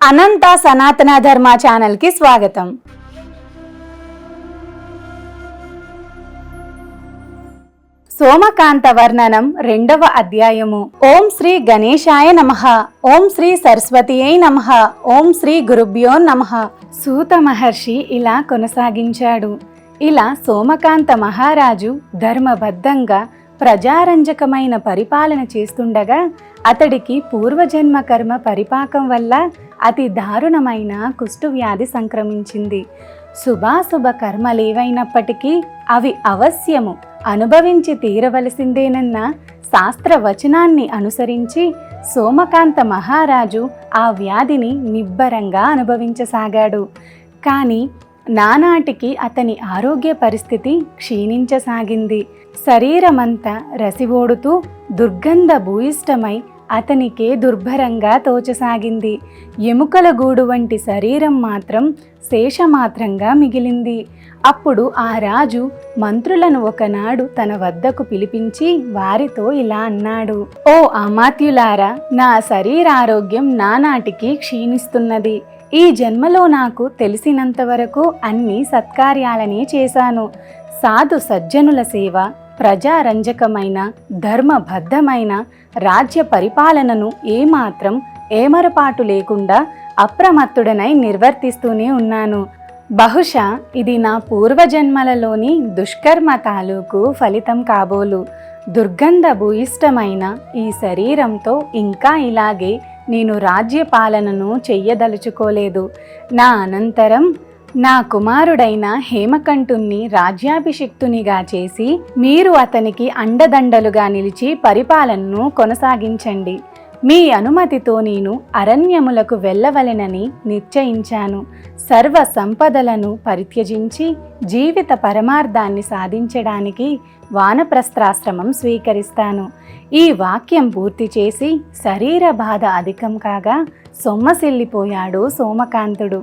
అనంత సనాతన ధర్మ ఛానల్కి స్వాగతం. సోమకాంత వర్ణనం రెండవ అధ్యాయము. ఓం శ్రీ గణేశాయ నమః. ఓం శ్రీ సరస్వతియై నమః. ఓం శ్రీ గురుభ్యో నమః. సూత మహర్షి ఇలా కొనసాగించాడు. ఇలా సోమకాంత మహారాజు ధర్మబద్ధంగా ప్రజారంజకమైన పరిపాలన చేస్తుండగా అతడికి పూర్వజన్మ కర్మ పరిపాకం వల్ల అతి దారుణమైన కుష్టు వ్యాధి సంక్రమించింది. శుభాశుభ కర్మలేవైనప్పటికీ అవి అవశ్యము. అనుభవించి తీరవలసిందేనన్న శాస్త్ర వచనాన్ని అనుసరించి సోమకాంత మహారాజు ఆ వ్యాధిని నిబ్బరంగా అనుభవించసాగాడు. కానీ నానాటికి అతని ఆరోగ్య పరిస్థితి క్షీణించసాగింది. శరీరమంతా రసివోడుతూ దుర్గంధ భూయిష్టమై అతనికే దుర్భరంగా తోచసాగింది. ఎముకల గూడు వంటి శరీరం మాత్రం శేషమాత్రంగా మిగిలింది. అప్పుడు ఆ రాజు మంత్రులను ఒకనాడు తన వద్దకు పిలిపించి వారితో ఇలా అన్నాడు. ఓ అమాత్యులారా నా శరీరారోగ్యం నానాటికి క్షీణిస్తున్నది. ఈ జన్మలో నాకు తెలిసినంతవరకు అన్ని సత్కార్యాలనే చేశాను. సాధు సజ్జనుల సేవ ప్రజారంజకమైన ధర్మబద్ధమైన రాజ్య పరిపాలనను ఏమాత్రం ఏమరపాటు లేకుండా అప్రమత్తుడనై నిర్వర్తిస్తూనే ఉన్నాను. బహుశా ఇది నా పూర్వజన్మలలోని దుష్కర్మ తాలూకు ఫలితం కాబోలు. దుర్గంధ భూయిష్టమైన ఈ శరీరంతో ఇంకా ఇలాగే నేను రాజ్యపాలనను చెయ్యదలుచుకోలేదు. నా అనంతరం నా కుమారుడైన హేమకంఠుణ్ణి రాజ్యాభిషిక్తునిగా చేసి మీరు అతనికి అండదండలుగా నిలిచి పరిపాలనను కొనసాగించండి. మీ అనుమతితో నేను అరణ్యములకు వెళ్ళవలెనని నిశ్చయించాను. సర్వ సంపదలను పరిత్యజించి జీవిత పరమార్థాన్ని సాధించడానికి వానప్రస్థాశ్రమం స్వీకరిస్తాను. ఈ వాక్యం పూర్తి చేసి శరీర బాధ అధికం కాగా సొమ్మసిల్లిపోయాడు సోమకాంతుడు.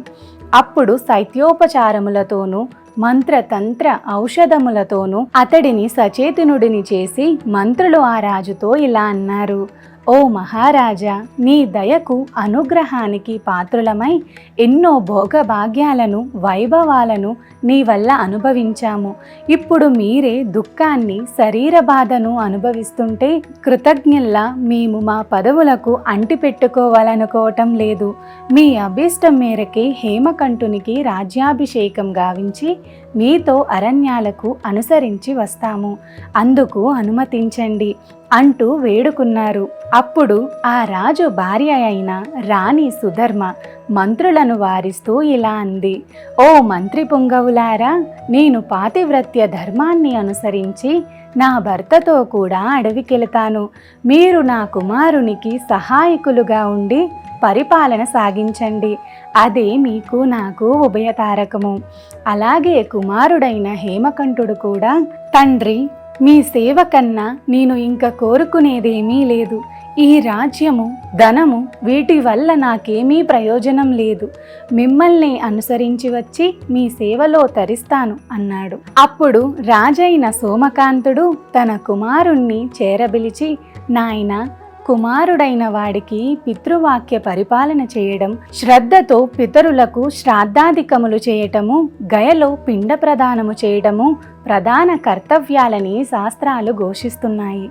అప్పుడు శైత్యోపచారములతోనూ మంత్రతంత్ర ఔషధములతోనూ అతడిని సచేతనుడిని చేసి మంత్రులు ఆ రాజుతో ఇలా అన్నారు. ఓ మహారాజా నీ దయకు అనుగ్రహానికి పాత్రులమై ఎన్నో భోగభాగ్యాలను వైభవాలను నీ వల్ల అనుభవించాము. ఇప్పుడు మీరే దుఃఖాన్ని శరీర బాధను అనుభవిస్తుంటే కృతజ్ఞల్లా మేము మా పదవులకు అంటిపెట్టుకోవాలనుకోవటం లేదు. మీ అభీష్టం మేరకే హేమకంఠునికి రాజ్యాభిషేకం గావించి మీతో అరణ్యాలకు అనుసరించి వస్తాము. అందుకు అనుమతించండి. అంటూ వేడుకున్నారు. అప్పుడు ఆ రాజు భార్య అయిన రాణి సుధర్మ మంత్రులను వారిస్తూ ఇలా అంది. ఓ మంత్రి పుంగవులారా నేను పాతివ్రత్య ధర్మాన్ని అనుసరించి నా భర్తతో కూడా అడవికెళతాను. మీరు నా కుమారునికి సహాయకులుగా ఉండి పరిపాలన సాగించండి. అదే మీకు నాకు ఉభయతారకము. అలాగే కుమారుడైన హేమకంఠుడు కూడా తండ్రి మీ సేవ కన్నా నేను ఇంక కోరుకునేదేమీ లేదు. ఈ రాజ్యము ధనము వీటి వల్ల నాకేమీ ప్రయోజనం లేదు. మిమ్మల్ని అనుసరించి వచ్చి మీ సేవలో తరిస్తాను అన్నాడు. అప్పుడు రాజైన సోమకాంతుడు తన కుమారుణ్ణి చేరబిలిచి నాయన కుమారుడైన వాడికి పితృవాక్య పరిపాలన చేయడం శ్రద్ధతో పితరులకు శ్రాద్ధాధికములు చేయటము గయలో పిండ ప్రదానము చేయడము ప్రధాన కర్తవ్యాలని శాస్త్రాలు ఘోషిస్తున్నాయి.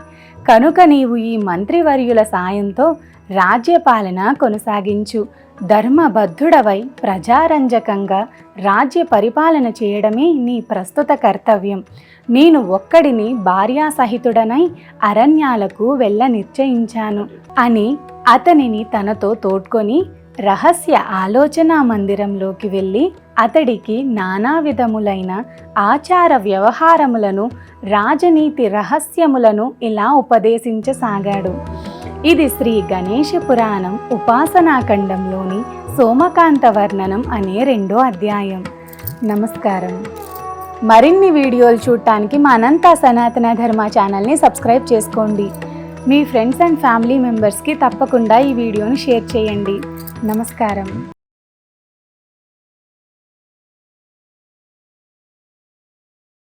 కనుక నీవు ఈ మంత్రివర్యుల సాయంతో రాజ్యపాలన కొనసాగించు. ధర్మబద్ధుడవై ప్రజారంజకంగా రాజ్య పరిపాలన చేయడమే నీ ప్రస్తుత కర్తవ్యం. నేను ఒక్కడిని భార్యాసహితుడనై అరణ్యాలకు వెళ్ళ నిశ్చయించాను అని అతనిని తనతో తోడ్కొని రహస్య ఆలోచనా మందిరంలోకి వెళ్ళి అతడికి నానా విధములైన ఆచార వ్యవహారములను రాజనీతి రహస్యములను ఇలా ఉపదేశించసాగాడు. ఇది శ్రీ గణేష పురాణం ఉపాసనాఖండంలోని సోమకాంత వర్ణనం అనే రెండో అధ్యాయం. నమస్కారం. మరిన్ని వీడియోలు చూడటానికి మా అనంత సనాతన ధర్మ ఛానల్ని సబ్స్క్రైబ్ చేసుకోండి. మీ ఫ్రెండ్స్ అండ్ ఫ్యామిలీ మెంబర్స్కి తప్పకుండా ఈ వీడియోని షేర్ చేయండి. నమస్కారం.